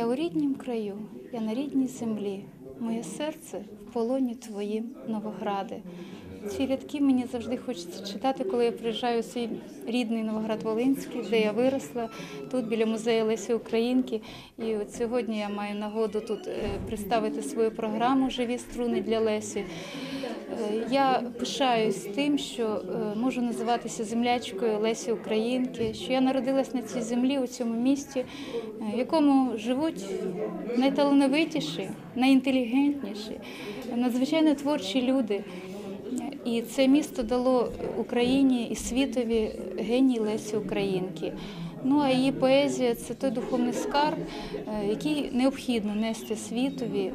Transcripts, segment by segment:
Я у ріднім краю, я на рідній землі. Моє серце в полоні твоїм, Новограде. Ці рядки мені завжди хочеться читати, коли я приїжджаю у свій рідний Новоград Волинський, де я виросла, тут біля музею Лесі Українки. І от сьогодні я маю нагоду тут е, представити свою програму Живі струни для Лесі. Е, Я пишаюсь тим, що е, можу називатися землячкою Лесі Українки, що я народилась на цій землі у цьому місті, в якому живуть найталановитіші, найінтелігентніші, надзвичайно творчі люди. І це місто дало Україні і світові геній Лесі Українки. Ну а її поезія це той духовний скарб, е, який необхідно нести світові, е,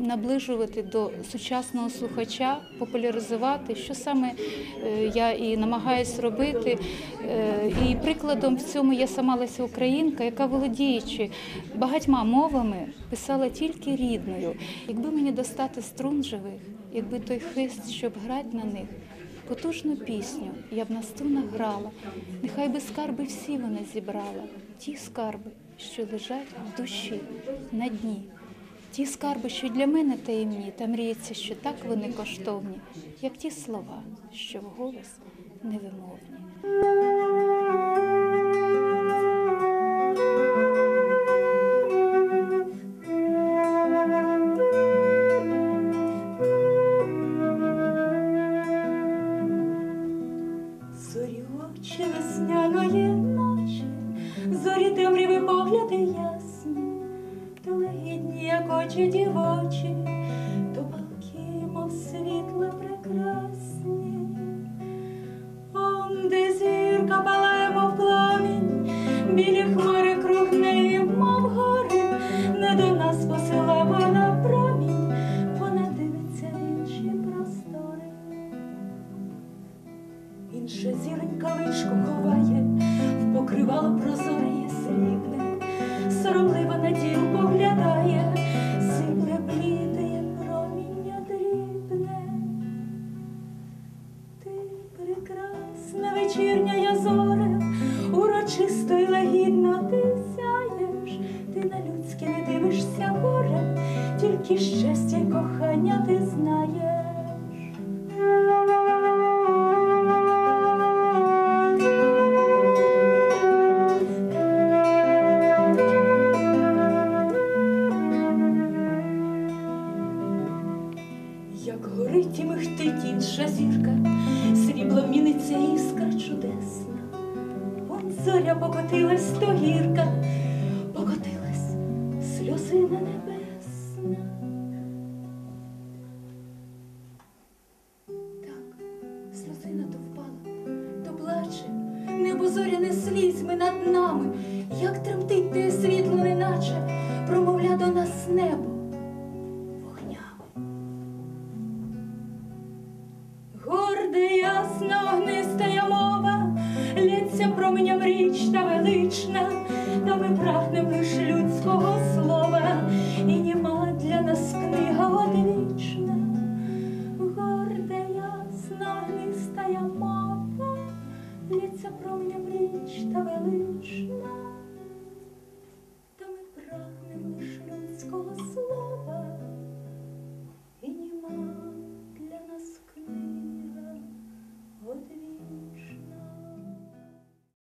наближувати до сучасного слухача, популяризувати, що саме е, я і намагаюсь робити. І прикладом в цьому є сама Леся Українка, яка володіючи багатьма мовами, писала тільки рідною. Якби мені достати струн живих, якби той хист, щоб грати на них. Потужну пісню я б на струнах грала, нехай би скарби всі вона зібрала, ті скарби, що лежать в душі на дні. Ті скарби, що для мене таємні, та мріється, що так вони коштовні, як ті слова, що вголос невимовні. Зорі темряві погляди ясні, то легідні, як очі дівочі, то палкі, мов світло прекрасні. Он, де зірка палає, мов пламінь, білі хмари круг неї, мов гори, не до нас посила вона промінь, вона дивиться в інші простори. Інша зіронька личко ховає, покривало прозоре й ти сяєш, ти на людське не дивишся горе, тільки щастя й кохання ти знаєш. Як горить і михтить інша зірка, сріблом міниться іскра чудесна. Зоря покотилась то гірка, покотилась сльозина небесна. Так, сльозина то впала, то плаче, небо зоряне слізьми над нами, як тремтить те світло, неначе промовля до нас небо повням річна велична, та ми прагнемо лиш людського слова, і німа для нас книга одвічна, горде ясна, гнистая мова, лється промням річ та велична.